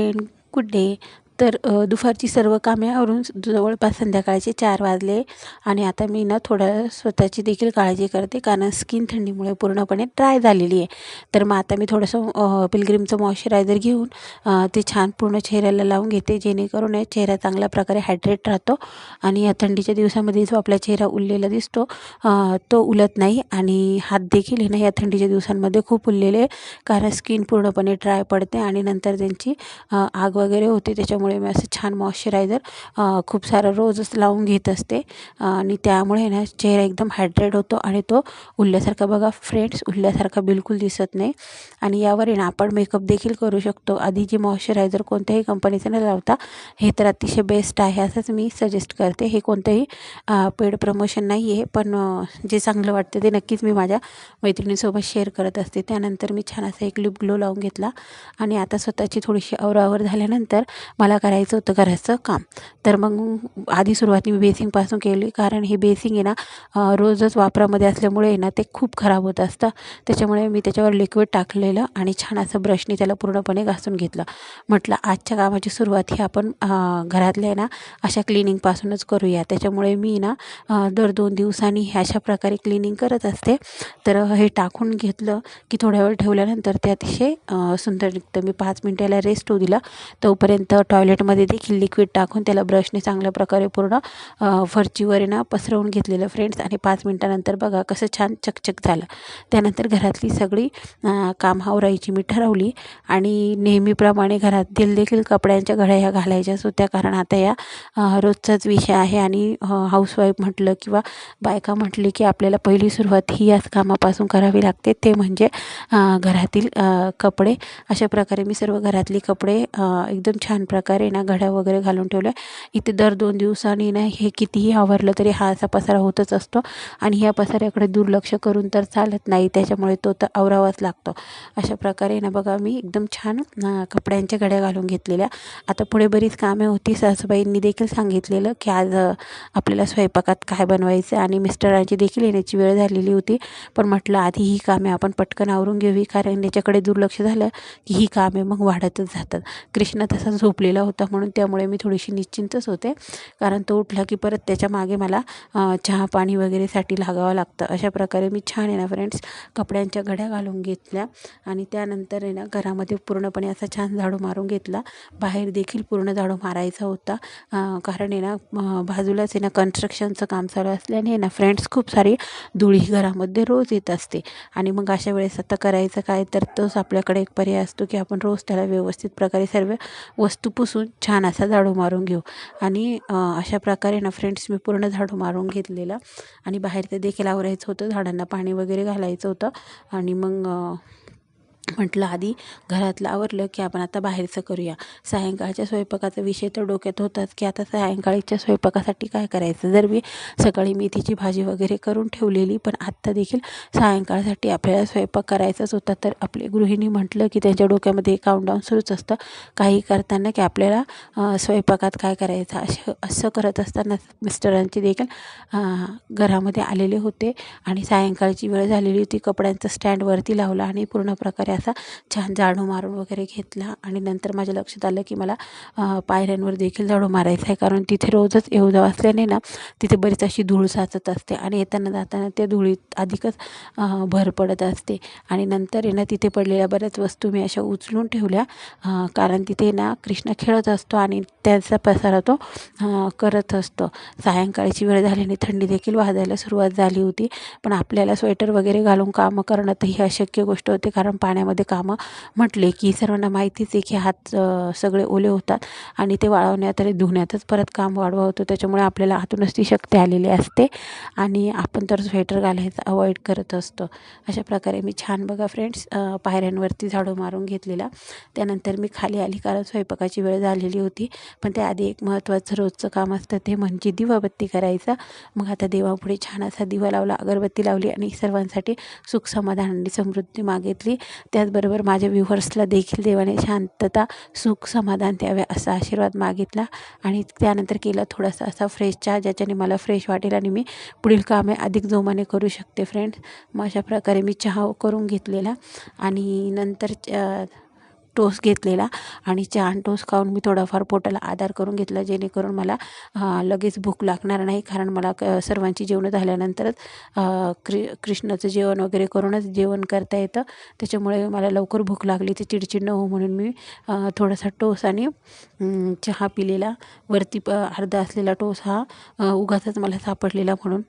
and good day. तर दुपारची सर्व कामे आवरून जवळपास संध्याकाळचे चार वाजले आणि आता मी ना थोडं स्वतःची देखील काळजी करते कारण स्किन थंडीमुळे पूर्णपणे ड्राय झालेली आहे. तर मग आता मी थोडंसं पिलग्रीमचं मॉइश्चरायझर घेऊन ते छान पूर्ण चेहऱ्याला लावून घेते जेणेकरून चेहरा चांगल्या प्रकारे हायड्रेट राहतो आणि या थंडीच्या दिवसामध्ये जो आपला चेहरा उरलेला दिसतो तो उलत नाही आणि हात देखील ना या थंडीच्या दिवसांमध्ये खूप उरलेले कारण स्किन पूर्णपणे ड्राय पडते आणि नंतर त्यांची आग वगैरे होते त्याच्यामुळे मी असं छान मॉइश्चरायझर खूप सारं रोजच लावून घेत असते. आणि त्यामुळे ना चेहरा एकदम हायड्रेट होतो आणि तो उरल्यासारखा बघा फ्रेंड्स उरल्यासारखा बिलकुल दिसत नाही. आणि यावर आहे ना आपण मेकअप देखील करू शकतो. आधी जे मॉइश्चरायझर कोणत्याही कंपनीचं न लावता हे तर अतिशय बेस्ट आहे असंच मी सजेस्ट करते. हे कोणतंही पेड प्रमोशन नाही आहे पण जे चांगलं वाटतं ते नक्कीच मी माझ्या मैत्रिणीसोबत शेअर करत असते. त्यानंतर मी छान असा एक लिप ग्लो लावून घेतला. आणि आता स्वतःची थोडीशी आवरावर झाल्यानंतर मला करायचं होतं घराचं काम. तर मग आधी सुरुवात मी बेसिंगपासून केली. कारण हे बेसिंग आहे ना रोजच वापरामध्ये असल्यामुळे आहे ना ते खूप खराब होत असतं. त्याच्यामुळे मी त्याच्यावर लिक्विड टाकलेलं आणि छान असं ब्रशने त्याला पूर्णपणे घासून घेतलं. म्हटलं आजच्या कामाची सुरुवात ही आपण घरातल्या आहे ना अशा क्लिनिंगपासूनच करूया. त्याच्यामुळे मी ना दर दोन दिवसांनी हे अशा प्रकारे क्लिनिंग करत असते. तर हे टाकून घेतलं की थोड्या वेळ ठेवल्यानंतर ते अतिशय सुंदर निघतं. मी पाच मिनटाला रेस्ट होऊ दिला. तोपर्यंत टॉयलेटमध्ये देखील लिक्विड टाकून त्याला ब्रशने चांगल्या प्रकारे पूर्ण फरचीवर ना पसरवून घेतलेलं फ्रेंड्स आणि पाच मिनटानंतर बघा कसं छान चकचक झालं. त्यानंतर घरातली सगळी काम आवरायची मी ठरवली. आणि नेहमीप्रमाणे घरातील देखील कपड्यांच्या घड्या ह्या घालायच्याच होत्या कारण आता या रोजचाच विषय आहे. आणि हाऊसवाईफ म्हटलं किंवा बायका म्हटली की आपल्याला पहिली सुरुवात ही याच कामापासून करावी लागते. ते म्हणजे घरातील कपडे. अशा प्रकारे मी सर्व घरातली कपडे एकदम छान प्रकारे ना घड्या वगैरे घालून ठेवल्या. इथे दर दोन दिवसांनी ना हे कितीही आवरलं तरी हा असा पसारा होतच असतो. आणि ह्या पसाऱ्याकडे दुर्लक्ष करून तर चालत नाही. त्याच्यामुळे तो तर आवरावाच लागतो. अशा प्रकारे ना बघा मी एकदम छान कपड्यांच्या घड्या घालून घेतलेल्या. आता पुढे बरीच कामे होती. सासूबाईंनी देखील सांगितलेलं की आज आपल्याला स्वयंपाकात काय बनवायचं आणि मिस्टरांची देखील येण्याची वेळ झालेली होती. पण म्हटलं आधी ही कामे आपण पटकन आवरून घेऊ कारण याच्याकडे दुर्लक्ष झालं की ही कामे मग वाढतच जातात. कृष्ण तसा झोपलेला होता म्हणून त्यामुळे मी थोडीशी निश्चिंतच होते. कारण तो उठला की परत त्याच्यामागे मला चहा पाणी वगैरेसाठी लागावं लागतं. अशा प्रकारे मी छान आहे ना फ्रेंड्स कपड्यांच्या घड्या घालून घेतल्या आणि त्यानंतर आहे ना घरामध्ये पूर्णपणे असा छान झाडू मारून घेतला. बाहेर देखील पूर्ण झाडू मारायचा होता. कारण आहे ना बाजूलाच आहे ना कन्स्ट्रक्शनचं काम चालू असल्याने ना फ्रेंड्स खूप सारी धुळी घरामध्ये रोज येत असते. आणि मग अशा वेळेस आता करायचं काय तर तोच आपल्याकडे एक पर्याय असतो की आपण रोज त्याला व्यवस्थित प्रकारे सर्व वस्तू पुसून छान असा झाडू मारून घेऊ. आणि अशा प्रकारे ना फ्रेंड्स मी पूर्ण झाडू मारून घेतलेला. आणि बाहेर ते देखील आवरायचं होतं झाडांना पाणी वगैरे घालायचं होतं. आणि मग म्हटलं आधी घरातलं आवरलं की आपण आता बाहेरचं करूया. सायंकाळच्या स्वयंपाकाचा विषय तर डोक्यात होताच की आता सायंकाळीच्या स्वयंपाकासाठी काय करायचं? जर मी सकाळी मेथीची भाजी वगैरे करून ठेवलेली पण आत्ता देखील सायंकाळसाठी आपल्याला स्वयंपाक करायचाच होता तर आपली गृहिणी म्हटलं की त्यांच्या डोक्यामध्ये काउंटडाऊन सुरूच असतं. काही करताना की आपल्याला स्वयंपाकात काय करायचं? असं असं करत असताना मिस्टरांची देखील घरामध्ये आलेले होते आणि सायंकाळची वेळ झालेली होती कपड्यांचं स्टँडवरती लावलं लावला आणि पूर्ण प्रकारे असा छान झाडू मारून वगैरे घेतला आणि नंतर माझ्या लक्षात आलं की मला पायऱ्यांवर देखील झाडू मारायचं आहे. कारण तिथे रोजच येऊ जाऊ असल्याने ना तिथे बरीच अशी धूळ साचत असते आणि येताना जाताना त्या धुळीत अधिकच भर पडत असते. आणि नंतर आहे ना तिथे पडलेल्या बऱ्याच वस्तू मी अशा उचलून ठेवल्या कारण तिथे ना कृष्ण खेळत असतो आणि त्याचा पसारा तो करत असतो. सायंकाळची वेळ झाल्याने थंडी देखील वाजायला सुरुवात झाली होती. पण आपल्याला स्वेटर वगैरे घालून कामं करणं तर ही अशक्य गोष्ट होती कारण पाण्यामध्ये कामं म्हटले की सर्वांना माहितीच आहे की हात सगळे ओले होतात आणि ते वाळवण्यात आणि धुण्यातच परत काम वाढवा होतं. त्याच्यामुळे आपल्याला आतूनच ती शक्ती आलेली असते आणि आपण तर स्वेटर घालायचं अवॉइड करत असतो. अशा प्रकारे मी छान बघा फ्रेंड्स पायऱ्यांवरती झाडू मारून घेतलेला. त्यानंतर मी खाली आली कारण स्वयंपाकाची वेळ झालेली होती. पण त्याआधी एक महत्त्वाचं रोजचं काम असतं ते म्हणजे दिवाबत्ती करायचं. मग आता देवापुढे छान असा दिवा लावला अगरबत्ती लावली आणि सर्वांसाठी सुख समाधान आणि समृद्धी मागितली. त्या त्याचबरोबर माझ्या व्ह्युअर्सला देखील देवाने शांतता सुख समाधान द्यावे असा आशीर्वाद मागितला. आणि त्यानंतर केला थोडासा असा फ्रेश चहा ज्याच्याने मला फ्रेश वाटेल आणि मी पुढील कामे अधिक जोमाने करू शकते फ्रेंड्स मग अशा प्रकारे मी चहा करून घेतलेला. आणि नंतर टोस घेतलेला आणि चहा आणि खाऊन मी थोडाफार पोटाला आधार करून घेतला जेणेकरून मला लगेच भूक लागणार नाही. कारण मला क सर्वांची जेवणं झाल्यानंतरच क्रि कृष्णाचं जेवण वगैरे करूनच जेवण करता येतं. त्याच्यामुळे मला लवकर भूक लागली ती चिडचिड न हो म्हणून मी थोडासा टोस आणि चहा पिलेला. वरती प अर्धा असलेला टोस हा उगाचच मला सापडलेला म्हणून.